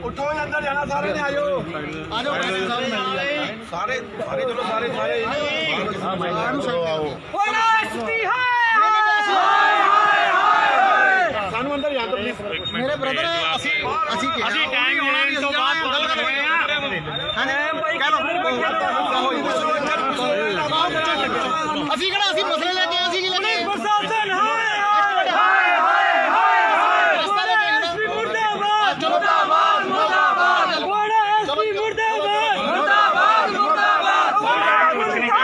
ਉੱਠੋ ਅੰਦਰ ਜਾਣਾ ਸਾਰੇ ਨੇ ਆਜੋ ਆਜੋ ਸਾਰੇ ਸਾਰੇ ਚਲੋ ਸਾਰੇ ਸਾਰੇ ਸਾਨੂੰ ਅੰਦਰ ਦਿਓ ਪਲੀਜ਼ ਮੇਰੇ ਬ੍ਰਦਰ ਅਸੀਂ ਅਸੀਂ ਅਸੀਂ ਟਾਈਮ ਲੈਣ ਤੋਂ ਬਾਅਦ ਗੱਲ ਕਰ ਰਹੇ ਹਾਂ ਅਸੀਂ ਕਿਹੜਾ ਅਸੀਂ ਮਸਲੇ ਲੈ ਕੇ ਆਏ ਸੀ ਕਿ ਲੈ ਕੇ ਪ੍ਰਸ਼ਾਸਨ ਹਾਏ ਹਾਏ ਹਾਏ ਹਾਏ ਹਾਏ ਬੜਾ ਐਸਪੀ ਮੁਰਦਾਬਾਦ ਮੁਰਦਾਬਾਦ ਮੁਰਦਾਬਾਦ ਬੜਾ ਐਸਪੀ ਮੁਰਦਾਬਾਦ ਮੁਰਦਾਬਾਦ ਮੁਰਦਾਬਾਦ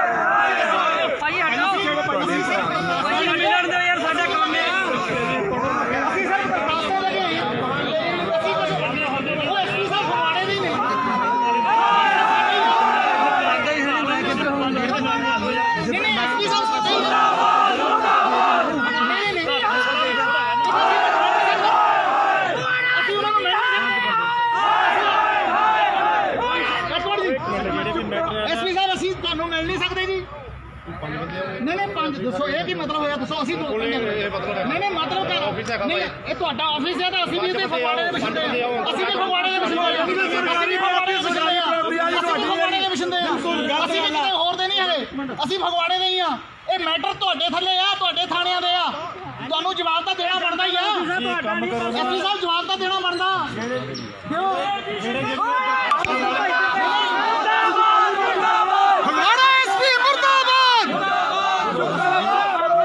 ਭਾਈ ਹਟੋ ਭਾਈ ਮਿਲਣ ਦਿਓ ਯਾਰ ਸਾਡਾ ਕੰਮ ਹੈ ਅਸੀਂ ਸਰ ਦਰਖਾਸਤਾਂ ਲੈ ਕੇ ਆਏ ਹਾਂ। ਅਸੀਂ ਕੁਝ ਉਹ ਐਸਪੀ ਸਾਹਿਬ ਫਗਵਾੜੇ ਦੇ ਹੀ ਨੇ ਨਹੀਂ ਨਹੀਂ ਐਸਪੀ ਸਾਹਿਬ ਸਾਡੇ ਹੀ ਨੇ ਨਹੀਂ ਨਹੀਂ ਅਸੀਂ ਉਹਨਾਂ ਨੂੰ ਮਿਲ ਐਸਪੀ ਸਾਹਿਬ ਅਸੀਂ ਤੁਹਾਨੂੰ ਮਿਲ ਨਹੀਂ ਸਕਦੇ ਜੀ ਨਹੀਂ ਨਹੀਂ ਪੰਜ ਦੱਸੋ ਇਹ ਕੀ ਅਸੀਂ ਦੋ ਨਹੀਂ ਨਹੀਂ ਮਤਲਬ ਕਰ ਨਹੀਂ ਇਹ ਤੁਹਾਡਾ ਆਫਿਸ ਹੈ ਤਾਂ ਅਸੀਂ ਵੀ ਤੇ ਫਗਵਾੜੇ ਦੇ ਵਸਿੰਦੇ ਆ ਅਸੀਂ ਵੀ ਫਗਵਾੜੇ ਦੇ ਵਸਿੰਦੇ ਆ ਅਸੀਂ ਵੀ ਫਗਵਾੜੇ ਦੇ ਵਸਿੰਦੇ ਆ ਅਸੀਂ ਵੀ ਫਗਵਾੜੇ ਦੇ ਵਸਿੰਦੇ ਆ ਅਸੀਂ ਵੀ ਕਿਤੇ ਹੋਰ ਦੇ ਨਹੀਂ ਹੈਗੇ। ਅਸੀਂ ਫਗਵਾੜੇ ਦੇ ਹੀ ਆ ਇਹ ਮੈਟਰ ਤੁਹਾਡੇ ਥੱਲੇ ਆ ਤੁਹਾਡੇ ਥਾਣਿਆਂ ਦੇ ਆ। ਤੁਹਾਨੂੰ ਜਵਾਬ ਤਾਂ ਦੇਣਾ ਬਣਦਾ ਹੀ ਆ। ਐਸਪੀ ਸਾਹਿਬ ਜਵਾਬ ਤਾਂ ਦੇਣਾ ਬਣਦਾ। ਕਿਉਂ ਫਗਵਾੜਾ ਐਸਪੀ ਮੁਰਦਾਬਾਦ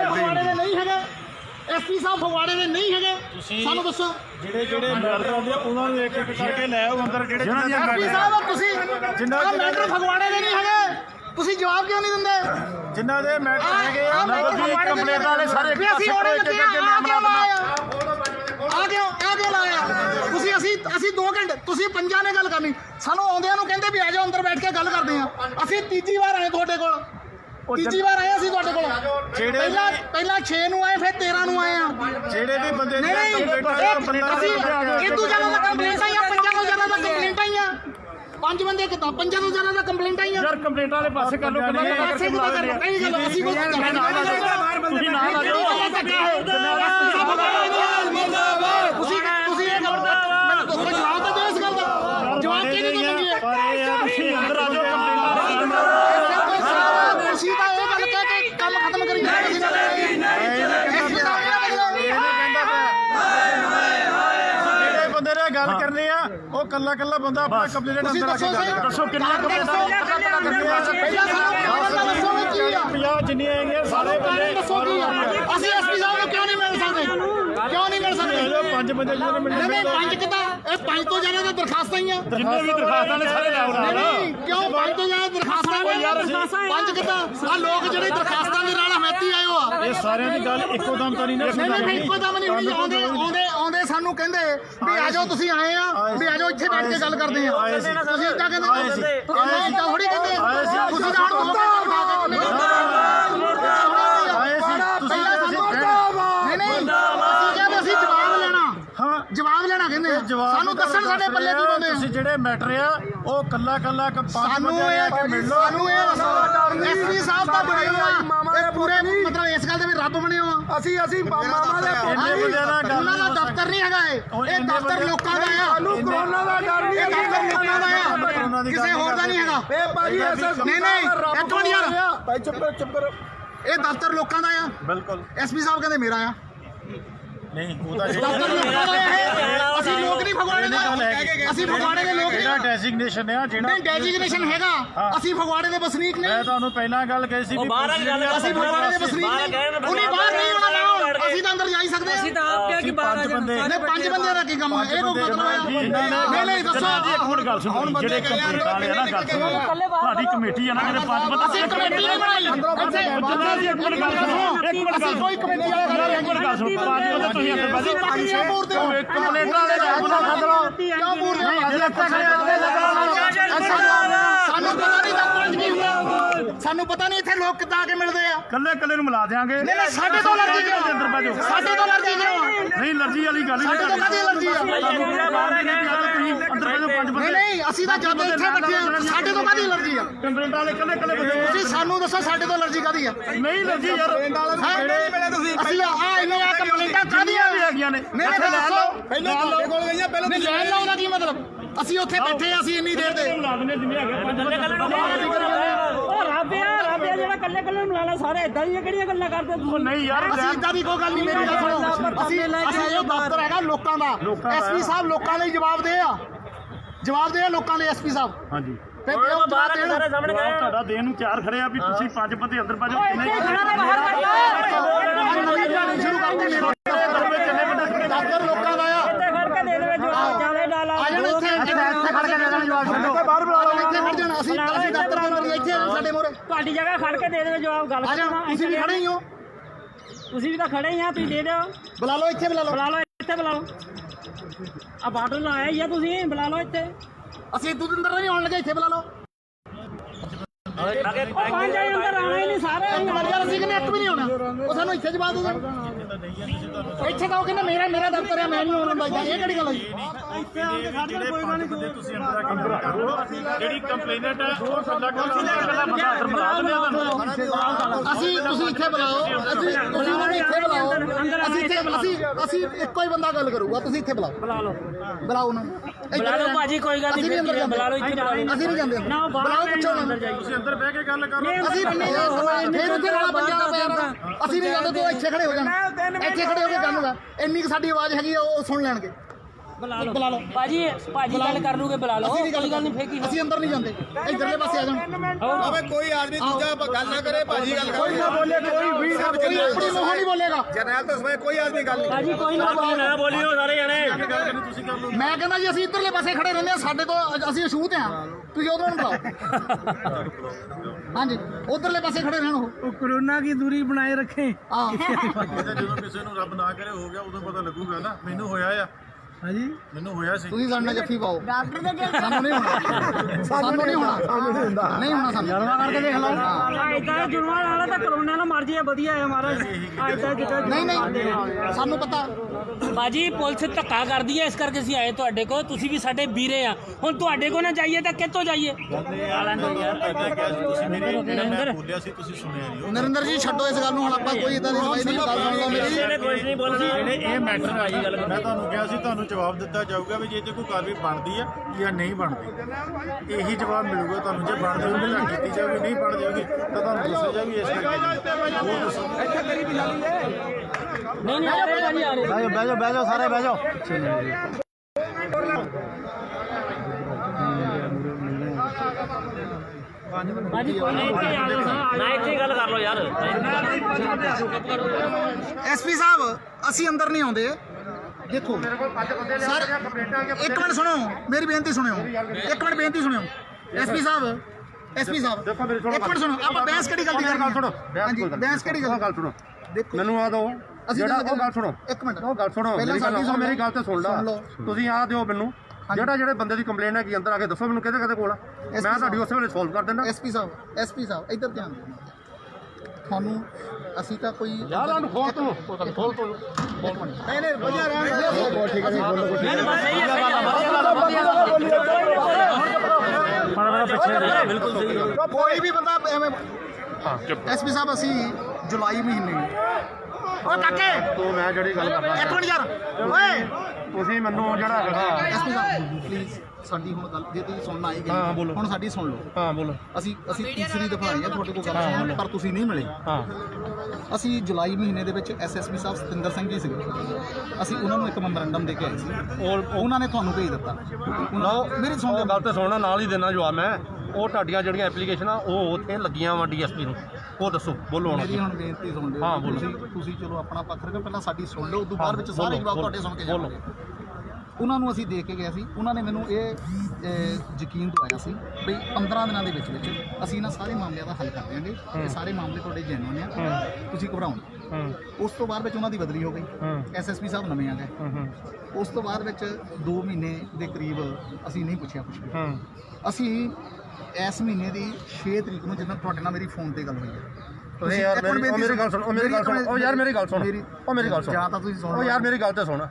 ਫਗਵਾੜੇ ਦੇ ਨਹੀਂ ਹੈਗੇ ਸਾਹਿਬ ਫਗਵਾੜੇ ਦੇ ਨਹੀਂ ਹੈਗੇ। ਸਾਨੂੰ ਦੱਸੋ। ਜਿਹੜੇ ਜਿਹੜੇ ਮੈਟਰ ਆਉਂਦੇ ਆ ਉਹਨਾਂ ਨੂੰ ਇੱਕ ਇੱਕ ਕਰਕੇ ਲੈ ਆਓ ਅੰਦਰ ਜਿਹੜੇ ਐਸਪੀ ਸਾਹਿਬ ਤੁਸੀਂ ਜਿੰਨਾ- ਮੈਟਰ ਫਗਵਾੜੇ ਦੇ ਨਹੀਂ ਹੈਗੇ। ਤੁਸੀਂ ਜਵਾਬ ਕਿਉਂ ਨਹੀਂ ਦਿੰਦੇ? ਜਿਨ੍ਹਾਂ ਦੇ ਮੈਟਰ ਹੈਗੇ ਆ ਮੈਟਰ ਤੁਸੀਂ ਫਗਵਾੜੇ ਦੇ ਕੰਪਲੇਂਟ ਵਾਲੇ ਸਾਰੇ ਵੀ ਅਸੀਂ ਉਹਨੇ ਲੱਗੇ ਆ ਆ ਕਿਉਂ ਲਾਇਆ? ਆ ਕਿਉਂ ਆ ਕਿਉਂ ਲਾਇਆ? ਤੁਸੀਂ ਅਸੀਂ ਅਸੀਂ 2 ਘੰਟੇ ਤੁਸੀਂ ਪੰਜਾਂ ਨੇ ਗੱਲ ਕਰਨੀ। ਸਾਨੂੰ ਆਉਂਦਿਆਂ ਨੂੰ ਕਹਿੰਦੇ ਵੀ ਆ ਜਾਓ ਅੰਦਰ ਬੈਠ ਕੇ ਗੱਲ ਕਰਦੇ ਆ। ਅਸੀਂ ਤੀਜੀ ਵਾਰ ਆਏ ਤੁਹਾਡੇ ਕੋਲ। ਤੀਜੀ ਵਾਰ ਆਏ ਅਸੀਂ ਤੁਹਾਡੇ ਕੋਲ। ਜਿਹੜੇ- ਪਹਿਲਾਂ ਪਹਿਲਾਂ 6 ਨੂੰ ਆਏ ਫਿਰ 13 ਨੂੰ ਆਏ ਆ। ਜਿਹੜੇ ਵੀ ਬੰਦੇ ਨਹੀਂ ਨਹੀਂ ਕੰਪਲੇਂਟ ਅਸੀਂ ਜ਼ਿਆਦਾ ਤਾਂ ਕੰਪਲੇਂਟ ਆਈਆਂ ਪੰਜਾਂ ਤੋਂ ਜ਼ਿਆਦਾ ਤਾਂ ਕੰਪਲੇਂਟ ਆਈਆਂ ਪੰਜ ਬੰਦੇ ਕਿਤਾ ਪੰਜਾਂ ਤੋਂ ਜ਼ਿਆਦਾ ਤਾਂ ਕੰਪਲੇਂਟ ਆਈਆਂ ਯਾਰ ਕੰਪਲੇਂਟ ਵਾਲੇ ਪਾਸੇ ਕਰ ਲਓ ਪਹਿਲਾਂ ਪਾਸੇ ਕਿਤਾ ਕਰ ਲਓ। ਕਈ ਗੱਲ ਅਸੀਂ ਕੋਈ ਤੁਸੀਂ ਨਾਲ ਆ ਤੁਸੀਂ ਤੁਸੀਂ ਇਹ ਗੱਲ ਮੈਨੂੰ ਦੱਸੋ ਜਵਾਬ ਤਾਂ ਦਿਓ ਇਸ ਗੱਲ ਦਾ ਜਵਾਬ ਕਿਹਨੇ ਤੋਂ ਮੰਗੀ ਪਰ ਹੈ ਇਹ ਆ ਤੁਸੀਂ ਅੰਦਰ ਆ ਜਾਓ ਕੰਪਲੇਂਟ ਤੁਸੀਂ ਤਾਂ ਇਹ ਗੱਲ ਕਹਿ ਕੇ ਕੰਮ ਖਤਮ ਕਰੀ ਜਾਂਦੇ ਸੀ ਐਸਪੀ ਸਾਹਿਬ ਇਹ ਨਾ ਇਹ ਬਦਲੋ ਨਹੀਂ ਕਹਿੰਦਾ ਪਿਆ। ਜਿਹੜੇ ਬੰਦੇ ਨੇ ਗੱਲ ਕਰਨੀ ਆ ਉਹ ਕੱਲਾ ਕੱਲਾ ਬੰਦਾ ਆਪਣਾ ਕੰਪਲੇਂਟ ਅੰਦਰ ਆ ਕੇ ਦੱਸੋ ਗੱਲ ਸਹੀ। ਦੱਸੋ ਕਿੰਨੀਆਂ ਪਹਿਲਾਂ ਸਾਨੂੰ ਤਾਂ ਦੱਸੋ ਕੀ ਆ। 50 ਜਿੰਨੀਆਂ ਹੈਗੀਆਂ ਸਾਰੇ ਬੰਦੇ ਦੱਸੋ ਕੀ ਆ? ਅਸੀਂ ਐਸਪੀ ਸਾਹਿਬ ਨੂੰ ਕਿਉਂ ਨਹੀਂ ਮਿਲ ਸਕਦੇ? ਕਿਉਂ ਨਹੀਂ ਮਿਲ ਸਕਦੇ? ਪੰਜ ਬੰਦੇ ਜਿਹੜੇ ਨਹੀਂ ਮਿਲਦੇ ਨਹੀਂ ਪੰਜ ਕਿਤਾ ਇਹ ਪੰਜ ਤੋਂ ਜ਼ਿਆਦਾ ਤਾਂ ਦਰਖਾਸਤਾਂ ਹੀ ਆ। ਜਿੰਨੇ ਵੀ ਦਰਖਾਸਤਾਂ ਨੇ ਸਾਰੇ ਲੈ ਨਹੀਂ ਨਹੀਂ ਕਿਉਂ? ਪੰਜ ਤੋਂ ਜ਼ਿਆਦਾ ਦਰਖਾਸਤਾਂ ਨੇ? ਯਾਰ ਅਸੀਂ- ਪੰਜ ਕਿਤਾ ਆ ਲੋਕ ਜਿਹੜੇ ਦਰਖਾਸਤਾਂ ਦੇ ਨਾਲ ਹਮੈਤੀ ਸਾਰਿਆਂ ਦੀ ਗੱਲ ਇੱਕੋ ਦਮ ਤਾਂ ਨਹੀਂ ਨਾ ਨਹੀਂ ਨਹੀਂ ਇੱਕੋ ਦਮ ਨਹੀਂ ਹੋਣੀ ਆਉਂਦੇ ਆਉਂਦੇ ਆਉਂਦੇ ਸਾਨੂੰ ਕਹਿੰਦੇ ਵੀ ਆ ਜਾਓ ਤੁਸੀਂ ਆਏ ਆ ਵੀ ਆ ਜਾਓ ਇੱਥੇ ਬੈਠ ਕੇ ਗੱਲ ਕਰਦੇ ਆ। ਤੁਸੀਂ ਇੱਦਾਂ ਕਹਿੰਦੇ ਆਏ ਸੀ। ਆਏ ਸੀ। ਥੋੜੀ ਕਹਿੰਦੇ। ਆਏ ਸੀ। ਤੁਸੀਂ ਤਾਂ ਹੁਣ ਦੋ ਘੰਟੇ ਉਠਾ ਕੇ ਨਹੀਂ ਆਏ ਸੀ। ਤੁਸੀਂ ਨਹੀਂ ਨਹੀਂ ਅਸੀਂ ਕਹਿੰਦੇ ਅਸੀਂ ਜਵਾਬ ਲੈਣਾ। ਹਾਂ। ਜਵਾਬ ਲੈਣਾ ਕਹਿੰਦੇ ਸਾਨੂੰ ਦੱਸਣ ਸਾਡੇ ਪੱਲੇ ਕੀ ਬੰਦੇ ਤੁਸੀਂ ਜਿਹੜੇ ਮੈਟਰ ਆ ਉਹ ਕੱਲਾ ਕੱਲਾ ਪੰਜ ਬੰਦੇ ਆ ਕੇ ਇਹ ਮਿਲ ਲਓ ਸਾਨੂੰ ਇਹ ਦੱਸੋ ਐਸਪੀ ਸਾਹਿਬ ਦਾ ਬਣੇ ਹੋ ਆ ਇਹ ਪੂਰੇ ਮਤਲਬ ਇਸ ਗੱਲ ਦੇ ਵੀ ਰੱਬ ਬਣੇ ਹੋ। ਆ ਅਸੀਂ ਅਸੀਂ ਮਾਮਾ ਦੇ ਇੰਨੇ ਬੰਦਿਆਂ ਨਾਲ ਗੱਲ ਉਹਨਾਂ ਦਾ ਦਫ਼ਤਰ ਨਹੀਂ ਹੈਗਾ ਇਹ। ਇਹ ਦਫ਼ਤਰ ਲੋਕਾਂ ਦਾ ਆ ਸਾਨੂੰ ਕਰੋਨਾ ਦਾ ਡਰ ਨਹੀਂ ਇਹ ਦਫ਼ਤਰ ਲੋਕਾਂ ਦਾ ਕਰੋਨਾ ਆ ਦੀ ਕਿਸੇ ਗੱਲ ਹੋਰ ਦਾ ਨਹੀਂ ਹੈਗਾ। ਇਹ ਭਾਜੀ ਐਸਾ ਨਹੀਂ ਨਹੀਂ ਇੱਕ ਮਿੰਟ ਯਾਰ ਭਾਈ ਚੁੱਪ ਚੁੱਪ ਇਹ ਦਫ਼ਤਰ ਲੋਕਾਂ ਦਾ ਆ। ਬਿਲਕੁਲ। ਐਸਪੀ ਸਾਹਿਬ ਕਹਿੰਦੇ ਮੇਰਾ ਆ। ਨਹੀਂ ਦਾ ਆ ਇਹ ਅਸੀਂ ਲੋਕ ਨਹੀਂ ਫਗਵਾੜੇ ਦੇ ਅਸੀਂ ਫਗਵਾੜੇ ਦੇ ਲੋਕ ਜਿਹੜਾ ਨਹੀਂ ਡੈਸਿਗਨੇਸ਼ਨ ਆ ਜਿਹੜਾ ਨਹੀਂ ਡੈਜਿਗਨੇਸ਼ਨ ਹੈਗਾ। ਅਸੀਂ ਫਗਵਾੜੇ ਦੇ ਵਸਨੀਕ ਨੇ। ਮੈਂ ਤੁਹਾਨੂੰ ਪਹਿਲਾਂ ਗੱਲ ਕਹੀ ਸੀ ਵੀ ਅਸੀਂ ਫਗਵਾੜੇ ਦੇ ਵਸਨੀਕ ਨੇ। ਉਹਨੇ ਬਾਹਰ ਨਹੀਂ ਆਉਣਾ ਨਾ ਅਸੀਂ ਤਾਂ ਅੰਦਰ ਜਾ ਹੀ ਸਕਦੇ ਅਸੀਂ ਹਾਂ ਤਾਂ ਆਪ ਕਿਹਾ ਕਿ ਬਾਹਰ ਆ ਬੰਦੇ ਜਾਣਾ ਨਹੀਂ ਪੰਜ ਬੰਦਿਆਂ ਦਾ ਕੀ ਕੰਮ ਇਹ ਕੋਈ ਮਤਲਬ ਆ ਨਹੀਂ ਨਹੀਂ ਦੱਸੋ। ਇੱਕ ਮਿੰਟ ਗੱਲ ਸੁਣੋ ਜਿਹੜੇ ਕੰਪਲੀਟ ਵਾਲੇ ਆ ਨਾ ਗੱਲ ਸੁਣੋ। ਤੁਹਾਡੀ ਕਮੇਟੀ ਆ ਨਾ ਜਿਹੜੇ ਪੰਜ ਬੰਦੇ ਅਸੀਂ ਕਮੇਟੀ ਨਹੀਂ ਬਣਾਈ। ਇੱਥੇ ਜਿੰਨਾ ਦੀ ਇੱਕ ਮਿੰਟ ਗੱਲ ਸੁਣੋ। ਇੱਕ ਮਿੰਟ ਗੱਲ ਕੋਈ ਕਮੇਟੀ ਵਾਲਾ ਇੱਕ ਮਿੰਟ ਗੱਲ ਸੁਣੋ। ਪੰਜ ਬੰਦੇ ਤੁਸੀਂ ਅੰਦਰ ਕੰਪਲੇਂਟ ਵਾਲੇ ਦਾ ਗੁਨਾ ਖਦਰੋ ਕਿਉਂ ਹੋ। ਸਾਨੂੰ ਪਤਾ ਨਹੀਂ ਦਫ਼ਤਰ 'ਚ ਕੀ ਹੁੰਦਾ ਸਾਨੂੰ ਪਤਾ ਨਹੀਂ ਇੱਥੇ ਲੋਕ ਕਿੱਦਾਂ ਆ ਕੇ ਮਿਲਦੇ ਆ। ਕੱਲੇ ਕੱਲੇ ਨੂੰ ਮਿਲਾ ਦੇਾਂਗੇ ਨਹੀਂ ਨਹੀਂ ਸਾਡੇ ਤੋਂ ਅਲਰਜੀ ਕਿਉਂ ਅੰਦਰ ਜਾਓ। ਸਾਡੇ ਤੋਂ ਅਲਰਜੀ ਕਿਉਂ? ਨਹੀਂ ਅਲਰਜੀ ਵਾਲੀ ਗੱਲ ਸਾਡੇ ਤੋਂ ਕਾਹਦੀ ਅਲਰਜੀ ਆ? ਤੁਹਾਨੂੰ ਕਿਹੜਾ ਬਾਹਰ ਹੈ ਤੁਸੀਂ ਅੰਦਰ ਜਾਓ ਪੰਜ ਨਹੀਂ ਬੰਦੇ। ਨਹੀਂ ਅਸੀਂ ਤਾਂ ਜਦ ਇੱਥੇ ਬੈਠੇ ਸਾਡੇ ਤੋਂ ਕਾਹਦੀ ਅਲਰਜੀ ਆ? ਕੰਪਲੇਂਟ ਵਾਲੇ ਕੱਲੇ ਕੱਲੇ ਬੰਦੇ ਤੁਸੀਂ ਸਾਨੂੰ ਦੱਸੋ ਸਾਡੇ ਤੋਂ ਅਲਰਜੀ ਕਾਹਦੀ ਆ? ਨਹੀਂ ਅਲਰਜੀ ਯਾਰ। ਹੈਂ? ਅਸੀਂ ਆ ਇੰਨੇ ਆ ਕੰਪਲੇਂਟਾਂ ਕਾਹਦੀਆਂ ਹੈਗੀਆਂ ਨੇ। ਨਹੀਂ ਲੈ ਲਓ। ਪਹਿਲਾਂ ਤੁਹਾਡੇ ਕੋਲ ਗਈਆਂ ਪਹਿਲਾਂ ਨਹੀਂ ਲੈਣ ਲਾਉਣ ਦਾ ਕੀ ਮਤਲਬ? ਅਸੀਂ ਉੱਥੇ ਬੈਠੇ ਹਾਂ ਅਸੀਂ ਇੰਨੀ ਦੇਰ ਦੇ। ਉਹ ਰੱਬ ਆ ਰੱਬ ਆ ਜਿਹੜਾ ਕੱਲੇ ਕੱਲੇ ਨੂੰ ਮਿਲਾਣਾ ਸਾਰੇ ਇਦਾਂ ਦੀਆਂ ਕਿਹੜੀਆਂ ਗੱਲਾਂ ਕਰਦੇ ਉਹ ਤੁਸੀਂ? ਨਹੀਂ ਯਾਰ ਅਸੀਂ ਇਦਾਂ ਦੀ ਕੋਈ ਗੱਲ ਨਹੀਂ ਮੇਰੀ ਗੱਲ ਸੁਣੋ। ਅਸੀਂ ਅਸੀਂ ਇਹ ਦਫ਼ਤਰ ਹੈਗਾ ਲੋਕਾਂ ਦਾ। ਲੋਕਾਂ ਦਾ। ਐਸਪੀ ਸਾਹਿਬ ਲੋਕਾਂ ਲਈ ਜਵਾਬ ਦੇ ਆ। ਜਵਾਬ ਦੇ ਆ ਲੋਕਾਂ ਲਈ ਐਸਪੀ ਸਾਹਿਬ। ਹਾਂਜੀ। ਸਾਰੇ ਸਾਹਮਣੇ ਜਵਾਬ ਤੁਹਾਡਾ ਦੇਣ। ਨੂੰ ਤਿਆਰ ਖੜੇ ਆ ਵੀ ਤੁਸੀਂ ਪੰਜ ਬੰਦੇ ਅੰਦਰ ਬਹਿ ਜਾਓ ਕਿੰਨੇ ਖੜਾ ਤੇ ਬਾਹਰ ਕੱਢ ਅੱਜ ਨਵੀਂ ਕਹਾਣੀ ਸ਼ੁਰੂ ਕਰਤੀ ਮੇਰੀ ਦਫ਼ਤਰ ਲੋਕਾਂ ਦਾ ਆ ਇੱਥੇ ਖੜ ਕੇ ਦੇ ਦੇਵੇ ਜਵਾਬ ਜਾਲੇ ਡਾਲਾ ਆ ਜਾਣ ਇੱਥੇ ਇੱਥੇ ਇੱਥੇ ਖੜ ਕੇ ਦੇ ਦੇਣਾ ਜਵਾਬ ਛੱਡੋ ਬਾਹਰ ਬੁਲਾ ਲਓ ਇੱਥੇ ਖੜ ਜਾਣਾ ਅਸੀਂ ਅਸੀਂ ਦਫ਼ਤਰ ਦੇ ਅੰਦਰ ਹੀ ਇੱਥੇ ਆ ਸਾਡੇ ਮੋਰੇ ਤੁਹਾਡੀ ਜਗ੍ਹਾ ਖੜ ਕੇ ਦੇ ਦੇਵੇ ਜਵਾਬ ਗੱਲ ਆ ਜਾਓ ਤੁਸੀਂ ਵੀ ਖੜੇ ਹੀ। ਹੋ ਤੁਸੀਂ ਵੀ ਤਾਂ ਖੜੇ ਹੀ ਆ ਤੁਸੀਂ ਦੇ ਦਿਓ ਬੁਲਾ ਲਓ ਇੱਥੇ ਬੁਲਾ ਲਓ ਬੁਲਾ ਲਓ ਇੱਥੇ ਬੁਲਾ ਲਓ ਆ ਬਾਟਲ ਲਾਇਆ ਹੀ ਆ ਤੁਸੀਂ ਬੁਲਾ ਲਓ ਇੱਥੇ ਅਸੀਂ ਦੁੱਧ ਅੰਦਰ ਨਹੀਂ ਆਉਣ ਲੱਗੇ ਇੱਥੇ ਬੁਲਾ ਲਓ। ਉਹ ਪੰਜ ਆਏ ਅੰਦਰ ਆਣਾ ਹੀ ਨਹੀਂ ਸਾਰੇ ਅਸੀਂ ਕਹਿੰਦੇ ਇੱਕ ਵੀ ਨਹੀਂ ਆਉਣਾ। ਉਹ ਸਾਨੂੰ ਇੱਥੇ ਜਵਾਬ ਦੇ ਦੇਣ ਇੱਥੇ ਉਹ ਕਹਿੰਦੇ ਮੇਰਾ ਮੇਰਾ ਦਫ਼ਤਰ ਹੈ ਮੈਂ ਨਹੀਂ ਆਉਣਾ ਬਾਈ ਇਹ ਕਿਹੜੀ ਗੱਲ ਹੋਈ ਜਿਹੜੇ ਪੰਜ ਬੰਦੇ ਤੁਸੀਂ ਅੰਦਰ ਆ ਕੇ ਅੰਦਰ ਕਰੋ ਜਿਹੜੀ ਕੰਪਲੇਨਟ ਹੈ ਉਹ ਸਾਡਾ ਕੱਲਾ ਬੰਦਾ ਅੰਦਰ ਮਿਲਾ ਦਿੰਦੇ ਆ ਤੁਹਾਨੂੰ। ਅਸੀਂ ਤੁਸੀਂ ਇੱਥੇ ਬੁਲਾਓ। ਅਸੀਂ ਤੁਸੀਂ ਉਹਨਾਂ ਨੂੰ ਇੱਥੇ ਬੁਲਾਓ। ਅਸੀਂ ਇੱਥੇ ਅਸੀਂ ਅਸੀਂ ਇੱਕੋ ਹੀ ਬੰਦਾ ਗੱਲ ਕਰੂਗਾ ਤੁਸੀਂ ਇੱਥੇ ਬੁਲਾਓ। ਬੁਲਾ ਲਓ। ਬੁਲਾਓ ਉਹਨਾਂ ਨੂੰ। ਬੁਲਾ ਲਓ ਭਾਜੀ ਕੋਈ ਗੱਲ ਅਸੀਂ ਨਹੀਂ ਨਹੀਂ ਅੰਦਰ ਬੁਲਾ ਲਓ ਇੱਥੇ ਬੁਲਾ ਲਓ। ਅਸੀਂ ਨਹੀਂ ਜਾਂਦੇ ਅੰਦਰ। ਬੁਲਾਓ ਪੁੱਛੋ ਉਹਨਾਂ ਨੂੰ। ਤੁਸੀਂ ਅੰਦਰ ਬਹਿ ਕੇ ਗੱਲ ਕਰੋ। ਅਸੀਂ ਬੰਨੇ ਫੇਰ ਉੱਥੇ ਰੌਲਾ ਪੰਜਾ ਪਿਆ। ਅਸੀਂ ਨਹੀਂ ਜਾਂਦੇ ਤੂੰ ਇੱਥੇ ਖੜੇ ਹੋ ਜਾਣ ਇੱਥੇ ਖੜੇ ਹੋ ਕੇ ਗੱਲ ਇੰਨੀ ਕੁ ਸਾਡੀ ਆਵਾਜ਼ ਹੈਗੀ ਆ, ਉਹ ਸੁਣ ਲੈਣਗੇ। ਬੁਲਾ ਲਓ। ਬੁਲਾ ਲਓ। ਭਾਜੀ ਭਾਜੀ ਗੱਲ ਕਰ ਲੂਗੇ ਬੁਲਾ ਲਓ। ਅਸੀਂ ਕੋਈ ਗੱਲ ਨਹੀਂ ਫੇਕੀ ਅਸੀਂ ਅੰਦਰ ਨਹੀਂ ਜਾਂਦੇ। ਇੱਧਰਲੇ ਪਾਸੇ ਆ ਜਾਣ। ਆਵੇ ਕੋਈ ਆਦਮੀ ਦੂਜਾ ਗੱਲ ਨਾ ਕਰੇ ਭਾਜੀ ਗੱਲ ਕੋਈ ਨਾ ਬੋਲੇ ਕੋਈ ਵੀ ਨਾ ਕੋਈ ਆਪਣੀ ਮੂੰਹ ਨਹੀਂ ਬੋਲੇਗਾ। ਜਰਨੈਲ ਤੋਂ ਸਵੇ ਕੋਈ ਆਦਮੀ ਗੱਲ ਨਹੀਂ। ਭਾਜੀ ਕੋਈ ਨਾ ਨਾ ਬੋਲਿਓ ਸਾਰੇ ਜਣੇ। ਮੈਂ ਕਹਿੰਦਾ ਜੀ ਅਸੀਂ ਇੱਧਰਲੇ ਪਾਸੇ ਖੜੇ ਰਹਿੰਦੇ ਆ ਸਾਡੇ ਤੋਂ ਅਸੀਂ ਅਛੂਤ ਆ ਤੁਸੀਂ ਉਧਰੋਂ ਨੂੰ ਬੁਲਾਓ। ਹਾਂਜੀ ਉਧਰਲੇ ਪਾਸੇ ਖੜੇ ਰਹਿਣ ਉਹ। ਕੋਰੋਨਾ ਕੀ ਦੂਰੀ ਬਣਾਏ ਰੱਖੇ। ਆ ਜਦੋਂ ਕਿਸੇ ਨੂੰ ਰੱਬ ਨਾ ਕਰੇ ਹੋ ਗਿਆ ਉਦੋਂ ਪਤਾ ਲੱਗੂਗਾ ਨਾ। ਮੈਨੂੰ ਹੋਇਆ ਆ। ਹਾਂਜੀ? ਮੈਨੂੰ ਹੋਇਆ ਸੀ। ਤੁਸੀਂ ਸਾਡੇ ਨਾਲ ਜੱਫੀ ਪਾਓ। ਡਾਕਟਰ ਦੇ ਸਾਨੂੰ ਨਹੀਂ ਹੋਣਾ। ਸਾਨੂੰ ਨਹੀਂ ਹੋਣਾ। ਨਹੀਂ ਹੋਣਾ ਸਾਨੂੰ। ਜਲਵਾ ਕਰਕੇ ਦੇਖ ਲਓ। ਇਦਾਂ ਜੁਰਮਾਂ ਵਾਲਾ ਤਾਂ ਕਰੋਨਾ ਨਾਲ ਮਰ ਜੇ ਵਧੀਆ ਹੈ ਮਹਾਰਾਜ। ਇਦਾਂ ਜਿੱਦਾਂ ਨਹੀਂ ਨਹੀਂ। ਸਾਨੂੰ ਪਤਾ। ਬਾਜੀ ਪੁਲਿਸ ਧੱਕਾ ਕਰਦੀ ਹੈ ਇਸ ਕਰਕੇ ਅਸੀਂ ਆਏ ਤੁਹਾਡੇ ਕੋਲ। ਤੁਸੀਂ ਵੀ ਸਾਡੇ ਵੀਰੇ ਆ। ਹੁਣ ਤੁਹਾਡੇ ਕੋਲ ਨਾ ਜਾਈਏ ਤਾਂ ਕਿੱਥੋਂ ਜਾਈਏ? ਤੁਸੀਂ ਮੇਰੀ ਮੈਂ ਬੋਲਿਆ ਸੀ ਤੁਸੀਂ ਸੁਣਿਆ ਨਹੀਂ ਨਰਿੰਦਰ ਜੀ ਛੱਡੋ ਇਸ ਗੱਲ ਨੂੰ। ਹੁਣ ਆਪਾਂ ਕੋਈ ਇਦਾਂ ਦੀ ਸਵਾਈ ਨਹੀਂ ਗੱਲ ਸੁਣ ਲਓ ਮੇਰੀ ਕੁਝ ਨਹੀਂ ਬੋਲਣਾ ਜਿਹੜੇ ਇਹ ਮੈਟਰ ਆਈ ਗੱਲ ਮੈਂ ਤੁਹਾਨੂੰ ਕਿਹਾ ਸੀ ਤੁਹਾਨੂੰ ਜਵਾਬ ਦਿੱਤਾ ਜਾਊਗਾ ਵੀ ਜੇ ਤੇ ਕੋਈ ਕਾਰਵਾਈ ਬਣਦੀ ਆ ਜਾਂ ਨਹੀਂ ਬਣਦੀ। ਇਹੀ ਜਵਾਬ ਮਿਲੂਗਾ ਤੁਹਾਨੂੰ। ਜੇ ਬਣਦੀ ਹੋਵੇ ਤਾਂ ਕੀਤੀ ਜਾਵੇ ਨਹੀਂ ਬਣਦੀ ਹੋਵੇ ਤਾਂ ਤੁਹਾਨੂੰ ਦੱਸਿਆ ਜਾਵੇ ਇਸ ਕਰਕੇ ਹੋਰ ਦੱਸੋ। ਨਹੀਂ ਨਹੀਂ ਆ ਰਹੇ ਆ ਰਹੇ। ਬਹਿ ਜਾਓ ਬਹਿ ਜਾਓ ਸਾਰੇ ਬਹਿ ਜਾਓ। ਭਾਜੀ ਕੋਈ ਨਹੀਂ ਇੱਥੇ ਆ ਜਾਓ। ਨਾ ਇੱਥੇ ਗੱਲ ਕਰ ਲਓ ਯਾਰ। ਐਸਪੀ ਸਾਹਿਬ ਅਸੀਂ ਅੰਦਰ ਨਹੀਂ ਆਉਂਦੇ। ਦੇਖੋ। ਸਰ ਇੱਕ ਮਿੰਟ ਸੁਣੋ ਮੇਰੀ ਬੇਨਤੀ ਸੁਣਿਓ। ਇੱਕ ਮਿੰਟ ਬੇਨਤੀ ਸੁਣਿਓ। ਐਸਪੀ ਸਾਹਿਬ ਐਸਪੀ ਸਾਹਿਬ ਦੇਖੋ ਮੇਰੀ ਸੁਣੋ ਇੱਕ ਮਿੰਟ ਸੁਣੋ ਆਪਾਂ ਬਹਿਸ ਕਿਹੜੀ ਗੱਲ ਦੀ ਗੱਲ ਸੁਣੋ ਹਾਂਜੀ ਬਹਿਸ ਕਿਹੜੀ ਗੱਲ? ਗੱਲ ਸੁਣੋ। ਦੇਖੋ ਮੈਨੂੰ ਆ ਦੋ। ਅਸੀਂ ਜਿਹੜਾ ਉਹ ਗੱਲ ਸੁਣੋ। ਇੱਕ ਮਿੰਟ। ਉਹ ਗੱਲ ਸੁਣੋ ਪਹਿਲਾਂ ਮੇਰੀ ਗੱਲ ਸਾਡੀ ਸੁਣੋ ਮੇਰੀ ਗੱਲ ਤੇ ਸੁਣ ਲਓ। ਤੁਸੀਂ ਆ ਦਿਓ ਮੈਨੂੰ। ਜਿਹੜਾ ਜਿਹੜੇ ਬੰਦੇ ਦੀ ਕੰਪਲੇਂਟ ਹੈ ਕੀ ਅੰਦਰ ਆ ਕੇ ਦੱਸੋ ਮੈਨੂੰ ਕਿਹਦੇ ਕਿਹਦੇ ਕੋਲ ਆ। ਮੈਂ ਤੁਹਾਡੀ ਉਸੇ ਵੇਲੇ ਸੋਲਵ ਕਰ ਦਿੰਦਾ। ਐਸਪੀ ਸਾਹਿਬ ਐਸਪੀ ਸਾਹਿਬ ਇੱਧਰ ਧਿਆਨ ਦਿਓ। ਤੁਹਾਨੂੰ ਅਸੀਂ ਤਾਂ ਕੋਈ ਯਾਰ ਉਹਨੂੰ ਖੋਲ ਤੂੰ ਖੋਲ ਤੂੰ ਨਹੀਂ ਨਹੀਂ ਵਧੀਆ ਰਹਿਣ ਠੀਕ ਹੈ ਬੋਲੋ ਕੁਝ ਸਹੀ ਹੈ ਸਹੀ ਹੈ ਬਿਲਕੁਲ ਸਹੀ ਹੈ ਕੋਈ ਵੀ ਬੰਦਾ ਐਵੇਂ ਐਸਪੀ ਸਾਹਿਬ ਅਸੀਂ ਜੁਲਾਈ ਮਹੀਨੇ ਓ ਕਾਕੇ। ਤੂੰ ਮੈਂ ਜਿਹੜੀ ਗੱਲ ਕਰਦਾ? ਇੱਕ ਮਿੰਟ ਯਾਰ। ਓਏ। ਤੁਸੀਂ ਮੈਨੂੰ ਜਿਹੜਾ ਹੈਗਾ ਐਸਪੀ ਸਾਹਿਬ ਪਲੀਜ਼ ਸਾਡੀ ਹੁਣ ਗੱਲ ਜੇ ਤੁਸੀਂ ਸੁਣਨਾ ਆਈ ਹਾਂ, ਬੋਲੋ। ਹੁਣ ਸਾਡੀ ਸੁਣ ਲਓ। ਹਾਂ ਬੋਲ। ਅਸੀਂ ਅਸੀਂ ਤੀਸਰੀ ਦਫਾ ਆਏ ਹਾਂ ਤੁਹਾਡੇ ਕੋਲ ਗੱਲ ਸੁਣਨ ਪਰ ਤੁਸੀਂ ਨਹੀਂ ਮਿਲੇ। ਹਾਂ। ਅਸੀਂ ਜੁਲਾਈ ਮਹੀਨੇ ਦੇ ਵਿੱਚ ਐਸਐਸਪੀ ਸਾਹਿਬ ਸਤਿੰਦਰ ਸਿੰਘ ਜੀ ਸੀਗੇ। ਅਸੀਂ ਉਹਨਾਂ ਨੂੰ ਇੱਕ ਮੈਮੋਰੰਡਮ ਦੇ ਕੇ ਆਏ ਸੀ। ਔਰ ਉਹਨਾਂ ਨੇ ਤੁਹਾਨੂੰ ਭੇਜ ਦਿੱਤਾ। ਲਓ ਮੇਰੀ ਸੁਣ ਉਹ ਗੱਲ ਤੇ ਸੁਣਨਾ ਨਾਲ ਹੀ ਦੇਣਾ ਜਵਾਬ ਮੈਂ। ਉਹ ਤੁਹਾਡੀਆਂ ਜਿਹੜੀਆਂ ਐਪਲੀਕੇਸ਼ਨਾਂ ਉਹ ਉੱਥੇ ਲੱਗੀਆਂ ਵਾ ਡੀਐਸਪੀ ਨੂੰ। ਉਹ ਦੱਸੋ ਬੋਲੋ ਹੁਣ ਮੇਰੀ ਹੁਣ ਬੇਨਤੀ ਸੁਣ ਲਿਓ ਹਾਂ, ਬੋਲੋ। ਤੁਸੀਂ ਤੁਸੀਂ ਚਲੋ ਆਪਣਾ ਪੱਖ ਰੱਖੋ ਪਹਿਲਾਂ ਸਾਡੀ ਸੁਣ ਲਓ ਉਦੋਂ ਬਾਅਦ ਵਿੱਚ ਸਾਰੇ ਜਵਾਬ ਤੁਹਾਡੇ ਸੁਣ ਕੇ ਬੋਲੋ। ਜਾਵਾਂਗੇ ਉਹਨਾਂ ਨੂੰ ਅਸੀਂ ਦੇ ਕੇ ਗਏ ਸੀ। ਉਹਨਾਂ ਨੇ ਮੈਨੂੰ ਇਹ ਯਕੀਨ ਦਿਵਾਇਆ ਸੀ ਵੀ 15 ਦਿਨਾਂ ਦੇ ਵਿੱਚ ਵਿੱਚ ਅਸੀਂ ਇਹਨਾਂ ਸਾਰੇ ਮਾਮਲਿਆਂ ਦਾ ਹੱਲ ਕਰ ਦਿਆਂਗੇ। ਇਹ ਸਾਰੇ ਮਾਮਲੇ ਤੁਹਾਡੇ ਜੈਨੂਨ ਆ। ਤੁਸੀਂ ਘਬਰਾਓ ਨਾ। ਹੂੰ। ਉਸ ਤੋਂ ਬਾਅਦ ਵਿੱਚ ਉਹਨਾਂ ਦੀ ਬਦਲੀ ਹੋ ਗਈ। ਹੂੰ। ਐਸਐਸਪੀ ਸਾਹਿਬ ਨਵੇਂ ਆ ਗਏ। ਹੂੰ ਹੂੰ। ਉਸ ਤੋਂ ਬਾਅਦ ਵਿੱਚ 2 ਮਹੀਨੇ ਦੇ ਕਰੀਬ ਅਸੀਂ ਨਹੀਂ ਪੁੱਛਿਆ ਕੁਛ ਵੀ। ਹੂੰ। ਅਸੀਂ ਇਸ ਮਹੀਨੇ ਦੀ 6 ਤਰੀਕ ਨੂੰ ਜਦੋਂ ਤੁਹਾਡੇ ਨਾਲ ਮੇਰੀ ਫੋਨ ਤੇ ਗੱਲ ਹੋਈ ਹੈ। ਤੁਸੀਂ ਯਾਰ ਮੇਰੀ ਉਹ ਮੇਰੀ ਗੱਲ ਸੁਣ ਉਹ ਮੇਰੀ ਗੱਲ ਸੁਣ। ਉਹ ਯਾਰ ਮੇਰੀ ਗੱਲ ਸੁਣ। ਮੇਰੀ- ਉਹ ਮੇਰੀ ਗੱਲ ਸੁਣ। ਜਾਂ ਤਾਂ ਤੁਸੀਂ ਸੁਣ ਉਹ ਯਾਰ ਮੇਰੀ ਗੱਲ ਤੇ ਸੁਣ।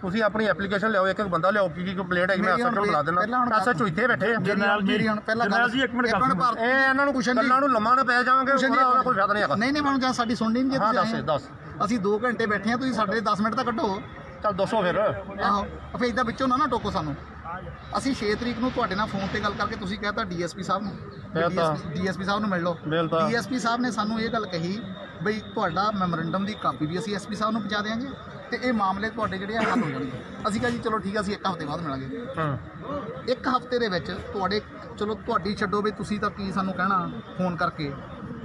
ਤੁਸੀਂ ਆਪਣੀ ਐਪਲੀਕੇਸ਼ਨ ਲਿਆਓ ਇੱਕ ਇੱਕ ਬੰਦਾ ਲਿਆਓ ਕੀ ਕੀ ਕੰਪਲੇਂਟ ਹੈਗੀ ਮੈਂ ਐਸਐਚਓ ਬੁਲਾ ਪਹਿਲਾਂ ਦੇਣਾ ਹੁਣ ਐਸਐਚਓ ਇੱਥੇ ਬੈਠੇ ਆ। ਜਰਨੈਲ ਮੇਰੀ ਹੁਣ ਪਹਿਲਾਂ ਗੱਲ ਜੀ ਇੱਕ ਮਿੰਟ। ਭਾਰਤ- ਇਹ ਇਹਨਾਂ ਨੂੰ ਕੁਸ਼ਨ। ਗੱਲਾਂ ਨੂੰ ਲੰਮਾ ਨਾ ਪੈ ਜਾਵਾਂਗੇ ਉਹਦਾ ਕੋਈ ਫਾਇਦਾ ਨਹੀਂ ਹੈਗਾ। ਨਹੀਂ ਨਹੀਂ ਮੈਨੂੰ ਜਾਂ ਸਾਡੀ ਸੁਣਨੀ ਨਹੀਂ ਜੇ ਹਾਂ, ਤੁਸੀਂ ਦੱਸ, ਆਏ। ਦੱਸ। ਅਸੀਂ 2 ਘੰਟੇ ਬੈਠੇ ਆ ਤੁਸੀਂ ਸਾਡੇ 10 ਮਿੰਟ ਤਾਂ ਕੱਢੋ। ਚੱਲ ਦੱਸੋ ਫਿਰ। ਆਹੋ ਫੇਰ ਇਦਾਂ ਵਿੱਚੋਂ ਨਾ ਨਾ ਟੋਕੋ ਸਾਨੂੰ। ਅਸੀਂ 6 ਤਰੀਕ ਨੂੰ ਤੁਹਾਡੇ ਨਾਲ ਫੋਨ ਤੇ ਗੱਲ ਕਰਕੇ ਤੁਸੀਂ ਕਹਿਤਾ ਡੀਐਸਪੀ ਸਾਹਿਬ ਨੂੰ। ਡੀਐਸਪੀ ਸਾਹਿਬ ਨੂੰ ਮਿਲ ਲਓ। ਡੀਐਸਪੀ ਸਾਹਿਬ ਨੇ ਸਾਨੂੰ ਇਹ ਗੱਲ ਕਹੀ ਬਈ ਤੁਹਾਡਾ ਮੈਮੋਰੈਂਡਮ ਦੀ ਕਾਪੀ ਵੀ ਅਸੀਂ ਐਸਪੀ ਸਾਹਿਬ ਨੂੰ ਪਹੁੰਚਾ ਦੇਵਾਂਗੇ ਤੇ ਇਹ ਮਾਮਲੇ ਤੁਹਾਡੇ ਜਿਹੜੇ ਹੱਲ ਹੋ ਜਾਣਗੇ। ਅਸੀਂ ਕਿਹਾ ਜੀ ਚਲੋ ਠੀਕ ਆ ਅਸੀਂ ਇੱਕ ਹਫ਼ਤੇ ਬਾਅਦ ਮਿਲਾਂਗੇ। ਹਾਂ। ਇੱਕ ਹਫ਼ਤੇ ਦੇ ਵਿੱਚ ਤੁਹਾਡੇ ਚਲੋ ਤੁਹਾਡੀ ਛੱਡੋ ਵੀ ਤੁਸੀਂ ਤਾਂ ਕੀ ਸਾਨੂੰ ਕਹਿਣਾ ਫੋਨ ਕਰਕੇ।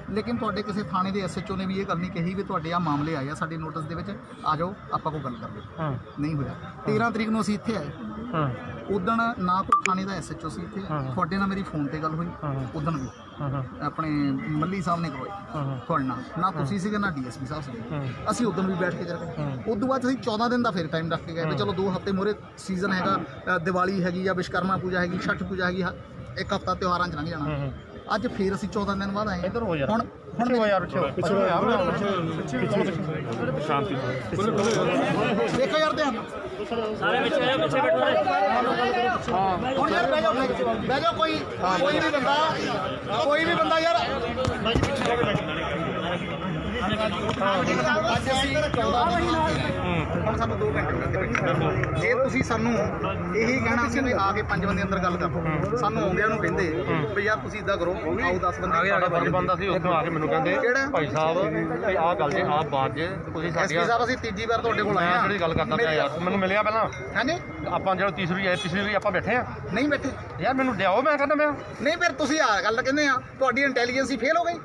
ਲੇਕਿਨ ਤੁਹਾਡੇ ਕਿਸੇ ਥਾਣੇ ਦੇ ਐਸਐਚਓ ਨੇ ਵੀ ਇਹ ਗੱਲ ਨਹੀਂ ਕਹੀ ਵੀ ਤੁਹਾਡੇ ਆ ਮਾਮਲੇ ਆਏ ਆ ਸਾਡੇ ਨੋਟਿਸ ਦੇ ਵਿੱਚ ਆ ਜਾਓ ਆਪਾਂ ਕੋਈ ਗੱਲ ਕਰਦੇ ਹਾਂ। ਨਹੀਂ ਹੋਇਆ। 13 ਤਰੀਕ ਨੂੰ ਅਸੀਂ ਇੱਥੇ ਆਏ। ਹਾਂ। ਉਦਣ ਨਾ ਕੋਈ ਥਾਣੇ ਦਾ ਐਸਐਚਓ ਸੀ ਇੱਥੇ। ਤੁਹਾਡੇ ਨਾਲ ਮੇਰੀ ਫੋਨ ਤੇ ਗੱਲ ਹੋਈ। ਹਾਂ। ਉਦਣ ਵੀ। ਆਪਣੇ ਮੱਲੀ ਸਾਹਿਬ ਨੇ ਕਰਵਾਈ। ਤੁਹਾਡੇ ਨਾਲ। ਨਾ ਤੁਸੀਂ ਸੀਗੇ ਨਾ ਡੀਐਸਪੀ ਸਾਹਿਬ ਸੀਗੇ। ਅਸੀਂ ਉਦੋਂ ਵੀ ਬੈਠ ਕੇ ਚੱਲ ਗਏ ਉਸ ਤੋਂ ਬਾਅਦ ਅਸੀਂ 14 ਦਿਨ ਦਾ ਫਿਰ ਟਾਈਮ ਰੱਖ ਕੇ ਗਏ ਵੀ ਚਲੋ 2 ਹਫ਼ਤੇ ਮੂਹਰੇ ਸੀਜ਼ਨ ਹੈਗਾ ਦੀਵਾਲੀ ਹੈਗੀ ਜਾਂ ਵਿਸ਼ਕਰਮਾ ਪੂਜਾ ਹੈਗੀ ਛਠ ਪੂਜਾ ਹੈਗੀ ਇੱਕ ਹਫ਼ਤਾ ਤਿਉਹਾਰਾਂ ਚ ਲੰਘ ਜਾਣਾ। ਅੱਜ ਫਿਰ ਅਸੀਂ 14 ਦਿਨ ਬਾਅਦ ਆਏ ਹਾਂ। ਇੱਧਰ ਹੋ ਯਾਰ। ਹੁਣ ਹੁਣ ਪਿੱਛੇ ਹੋ ਯਾਰ ਪਿੱਛੇ ਹੋ ਪਿੱਛੇ ਹੋ ਯਾਰ। ਸ਼ਾਂਤੀ ਦੇਖੋ ਯਾਰ ਧਿਆਨ। ਸਾਰੇ ਵਿੱਚ ਪਿੱਛੇ ਬੈਠੋ। ਹੁਣ ਯਾਰ ਬਹਿ ਜਾਓ। ਬਹਿ ਜਾਓ ਕੋਈ ਕੋਈ ਵੀ ਬੰਦਾ ਕੋਈ ਵੀ ਬੰਦਾ ਯਾਰ ਅੱਜ ਅਸੀਂ 14 ਦਿਨ ਹੁਣ ਸਾਨੂੰ 2 ਘੰਟੇ ਹੋ ਗਏ ਬੈਠੇ। ਜੇ ਤੁਸੀਂ ਸਾਨੂੰ ਇਹੀ ਕਹਿਣਾ ਸੀ ਵੀ ਆ ਕੇ ਪੰਜ ਬੰਦੇ ਅੰਦਰ ਗੱਲ ਕਰੋ ਸਾਨੂੰ ਆਉਂਦਿਆਂ ਨੂੰ ਕਹਿੰਦੇ ਵੀ ਯਾਰ ਤੁਸੀਂ ਇਦਾਂ ਕਰੋ ਆਓ 10 ਬੰਦੇ ਸਾਡਾ ਫਰਜ਼ ਬੰਦਾ ਸੀ ਉੱਥੋਂ ਆ ਕੇ ਮੈਨੂੰ ਕਹਿੰਦੇ? ਭਾਈ ਸਾਹਿਬ ਇਹ ਆਹ ਗੱਲ ਜੇ ਆਹ ਬਾਤ ਜੇ ਤੁਸੀਂ ਐਸਪੀ ਸਾਡੀਆਂ ਸਾਹਿਬ ਅਸੀਂ ਤੀਜੀ ਵਾਰ ਤੁਹਾਡੇ ਕੋਲ ਆਏ ਆ ਜਿਹੜੀ ਗੱਲ ਕਰਦਾ ਪਿਆ ਯਾਰ ਮੈਨੂੰ ਮਿਲਿਆ ਪਹਿਲਾਂ। ਹਾਂਜੀ ਆਪਾਂ ਜਿਹੜਾ ਤੀਸਰੀ ਆਏ ਪਿਛਲੀ ਵਾਰੀ ਆਪਾਂ ਬੈਠੇ ਆ ਨਹੀਂ ਬੈਠੇ। ਯਾਰ ਮੈਨੂੰ ਲਿਆਓ ਮੈਂ ਕਹਿੰਦਾ ਮੈਂ ਨਹੀਂ ਫਿਰ ਤੁਸੀਂ ਆ ਗੱਲ ਕਹਿੰਦੇ ਆ ਤੁਹਾਡੀ ਇੰਟੈਲੀਜੈਂਸੀ ਫੇਲ ਹੋ ਗਈ।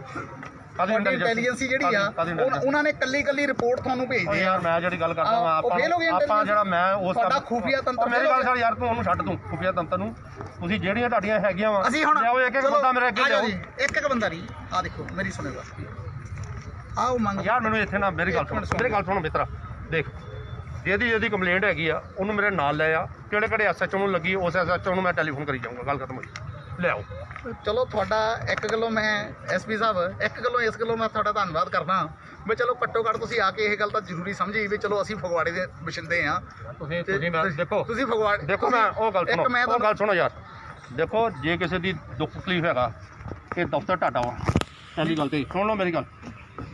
ਤੁਹਾਡੀ ਇੰਟੈਲੀਜੈਂਸੀ ਜਿਹੜੀ ਆ ਉਹ- ਉਹਨਾਂ ਨੇ ਕੱਲੀ ਕੱਲੀ ਰਿਪੋਰਟ ਤੁਹਾਨੂੰ ਭੇਜਦੇ ਆ ਯਾਰ ਮੈਂ ਜਿਹੜੀ ਗੱਲ ਕਰਦਾ ਗਏ ਆਪਾਂ ਆਪਾਂ? ਜਿਹੜਾ ਮੈਂ ਉਸ ਤੁਹਾਡਾ ਖੁਫੀਆ ਤੰਤਰ ਮੇਰੀ ਗੱਲ। ਛੱਡ ਯਾਰ ਤੂੰ ਉਹਨੂੰ ਛੱਡ ਤੂੰ ਖੁਫੀਆ ਤੰਤਰ ਨੂੰ। ਤੁਸੀਂ ਜਿਹੜੀਆਂ ਤੁਹਾਡੀਆਂ ਹੈਗੀਆਂ ਵਾ ਅਸੀਂ ਹੁਣ ਲਿਆਓ ਇੱਕ ਇੱਕ ਬੰਦਾ ਮੇਰੇ ਅੱਗੇ ਲਿਆਓ। ਇੱਕ ਇੱਕ ਬੰਦਾ ਨਹੀਂ ਆ ਦੇਖੋ ਮੇਰੀ ਸੁਣੋ ਗੱਲ। ਆਓ ਮੰਗ ਯਾਰ ਮੈਨੂੰ ਇੱਥੇ ਨਾ ਮੇਰੀ ਗੱਲ ਸੁਣ। ਮੇਰੀ ਗੱਲ ਸੁਣ ਮਿੱਤਰਾ। ਦੇਖ ਜਿਹਦੀ ਜਿਹਦੀ ਕੰਪਲੇਂਟ ਹੈਗੀ ਆ ਉਹਨੂੰ ਮੇਰੇ ਨਾਲ ਲੈ ਆ। ਕਿਹੜੇ ਕਿਹੜੇ ਐਸਐਚਓ ਨੂੰ ਲੱਗੀ ਉਸ ਐਸਐਚਓ ਨੂੰ ਮੈਂ ਟੈਲੀਫੋਨ ਕਰੀ ਜਾਊਂਗਾ ਗੱਲ ਖਤਮ ਹੋਈ। ਲਿਆਓ। ਚਲੋ ਤੁਹਾਡਾ ਇੱਕ ਗੱਲੋਂ ਮੈਂ ਐਸਪੀ ਸਾਹਿਬ ਇੱਕ ਗੱਲੋਂ ਇਸ ਗੱਲੋਂ ਮੈਂ ਤੁਹਾਡਾ ਧੰਨਵਾਦ ਕਰਦਾ। ਵੀ ਚਲੋ ਘੱਟੋ ਘੱਟ ਤੁਸੀਂ ਆ ਕੇ ਇਹ ਗੱਲ ਤਾਂ ਜ਼ਰੂਰੀ ਸਮਝੀ ਵੀ ਚਲੋ ਅਸੀਂ ਫਗਵਾੜੇ ਦੇ ਵਸਿੰਦੇ ਆ ਤੁਸੀਂ ਤੁਸੀਂ ਮੈਂ ਦੇਖੋ। ਤੁਸੀਂ ਫਗਵਾੜੇ ਦੇਖੋ ਮੈਂ ਉਹ ਗੱਲ ਸੁਣੋ ਉਹ ਗੱਲ ਸੁਣੋ ਯਾਰ। ਦੇਖੋ ਜੇ ਕਿਸੇ ਦੀ ਦੁੱਖ ਤਕਲੀਫ ਹੈਗਾ ਇਹ ਦਫ਼ਤਰ ਟਾਟਾ ਵਾ। ਪਹਿਲੀ ਗੱਲ ਤੇ ਸੁਣ ਲਓ ਮੇਰੀ ਗੱਲ।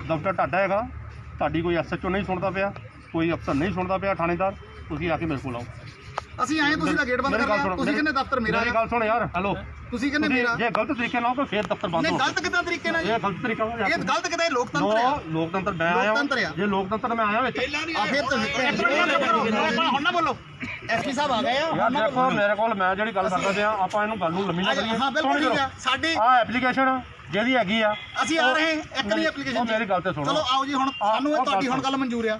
ਦਫ਼ਤਰ ਟਾਟਾ ਹੈਗਾ ਤੁਹਾਡੀ ਕੋਈ ਐਸਐਚਓ ਨਹੀਂ ਸੁਣਦਾ ਪਿਆ ਕੋਈ ਅਫਸਰ ਨਹੀਂ ਸੁਣਦਾ ਪਿਆ ਥਾਣੇਦਾਰ ਤੁਸੀਂ ਆ ਕੇ ਮੇਰੇ ਕੋਲ ਆਓ। ਅਸੀਂ ਆਏ ਤੁਸੀਂ ਤਾਂ ਗੇਟ ਬੰਦ ਕਰ ਲਿਆ ਤੁਸੀਂ ਕਹਿੰਦੇ ਦਫ਼ਤਰ ਮੇਰਾ ਮੇਰੀ। ਗੱਲ ਸੁਣ ਯਾਰ ਹੈਲੋ। ਤੁਸੀਂ ਕਹਿੰਦੇ ਮੇਰਾ ਜੇ ਗਲਤ ਤਰੀਕੇ ਨਾਲ ਆਓ ਫੇਰ ਦਫ਼ਤਰ ਬੰਦ ਨਹੀਂ ਹੋ ਗਲਤ ਕਿਦਾਂ ਤਰੀਕੇ ਨਾਲ? ਇਹ ਗਲਤ ਤਰੀਕਾ ਯਾਰ। ਇਹ ਗਲਤ ਕਿਦਾਂ? ਲੋਕਤੰਤਰ ਆ। ਲੋਕਤੰਤਰ ਮੈਂ ਆਇਆ ਲੋਕਤੰਤਰ ਆ। ਜੇ ਲੋਕਤੰਤਰ ਮੈਂ ਆਇਆ ਵਿੱਚ ਆ ਫਿਰ ਤੁਸੀਂ ਹੁਣ ਨਾ ਬੋਲੋ। ਐਸਪੀ ਸਾਹਿਬ ਆ ਗਏ ਆ। ਯਾਰ ਦੇਖੋ ਮੇਰੇ ਕੋਲ ਮੈਂ ਜਿਹੜੀ ਗੱਲ ਕਰਦਾ ਪਿਆ ਆਪਾਂ ਇਹਨੂੰ ਗੱਲ ਨੂੰ ਲੰਮੀ ਨਾ ਕਰੀਏ। ਹਾਂ ਬਿਲਕੁਲ ਠੀਕ ਆ। ਸਾਡੀ ਆ ਐਪਲੀਕੇਸ਼ਨ ਜਿਹਦੀ ਹੈਗੀ ਆ। ਅਸੀਂ ਆ ਰਹੇ ਹਾਂ। ਇੱਕ ਨਹੀਂ ਮੇਰੀ- ਐਪਲੀਕੇਸ਼ਨ ਉਹ ਮੇਰੀ ਗੱਲ ਤੇ ਸੁਣੋ। ਚਲੋ ਆਓ ਜੀ ਹੁਣ। ਸਾਨੂੰ ਤੁਹਾਡੀ ਹੁਣ ਗੱਲ ਮਨਜ਼ੂਰ ਆ।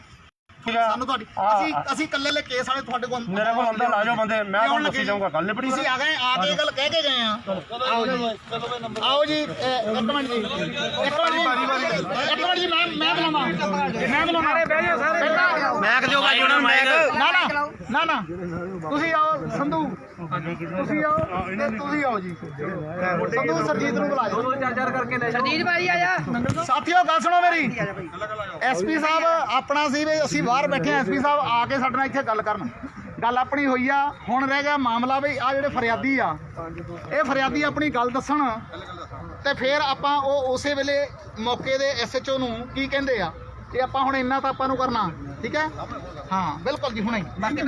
ਸਾਨੂੰ ਤੁਹਾਡੀ ਅਸੀਂ ਅਸੀਂ ਇਕੱਲੇ ਲੈ ਕੇਸ ਵਾਲੇ ਤੁਹਾਡੇ ਕੋਲ ਮੇਰੇ ਕੋਲ ਅੰਦਰ ਲਾ ਜਾਓ ਬੰਦੇ ਮੈਂ ਤੁਹਾਨੂੰ ਦੱਸੀ ਜਾਊਂਗਾ ਗੱਲ ਨਿਬੜੀ ਤੁਸੀਂ ਆ ਗਏ ਆ ਕੇ ਇਹ ਗੱਲ ਕਹਿ ਕੇ ਗਏ ਆ। ਆਓ ਜੀ। ਆਓ ਜੀ ਇਹ ਇੱਕ ਮਿੰਟ ਜੀ। ਇੱਕ ਮਿੰਟ ਜੀ ਇੱਕ ਮਿੰਟ ਜੀ ਮੈਂ ਮੈਂ ਬੁਲਾਵਾਂ। ਮੈਂ ਬੁਲਾਵਾਂ ਸਾਰੇ ਬਹਿ ਜਾਓ ਸਾਰੇ ਮੈਂ ਕਿਉਂ ਬਾਈ ਉਹਨਾਂ ਮਾਈਕ ਨਾ ਨਾ ਨਾ ਨਾ। ਤੁਸੀਂ ਆਓ ਸੰਧੂ। ਤੁਸੀਂ ਆਓ ਤੇ ਤੁਸੀਂ ਆਓ ਜੀ। ਸੰਧੂ ਸਰਜੀਤ ਨੂੰ ਬੁਲਾ ਜਾਓ। ਸਰਜੀਤ ਭਾਈ ਆ ਜਾ। ਸਾਥੀਓ ਗੱਲ ਸੁਣੋ ਮੇਰੀ। ਐਸਪੀ ਸਾਹਿਬ ਆਪਣਾ ਸੀ ਵੀ ਅਸੀਂ ਬਾਹਰ ਬੈਠੇ ਆ ਐਸਪੀ ਸਾਹਿਬ ਆ ਕੇ ਸਾਡੇ ਨਾਲ ਇੱਥੇ ਗੱਲ ਕਰਨ। ਗੱਲ ਆਪਣੀ ਹੋਈ ਆ। ਹੁਣ ਰਹਿ ਗਿਆ ਮਾਮਲਾ ਵੀ ਆ ਜਿਹੜੇ ਫਰਿਆਦੀ ਆ। ਇਹ ਫਰਿਆਦੀ ਆਪਣੀ ਗੱਲ ਦੱਸਣ। ਤੇ ਫਿਰ ਆਪਾਂ ਉਹ ਉਸੇ ਵੇਲੇ ਮੌਕੇ ਦੇ ਐਸਐਚਓ ਨੂੰ ਕੀ ਕਹਿੰਦੇ ਆ? ਇਹ ਆਪਾਂ ਹੁਣ ਇੰਨਾ ਤਾਂ ਆਪਾਂ ਨੂੰ ਕਰਨਾ, ਠੀਕ ਹੈ? ਹਾਂ, ਬਿਲਕੁਲ ਜੀ, ਹੁਣੇ ਬਾਕੀ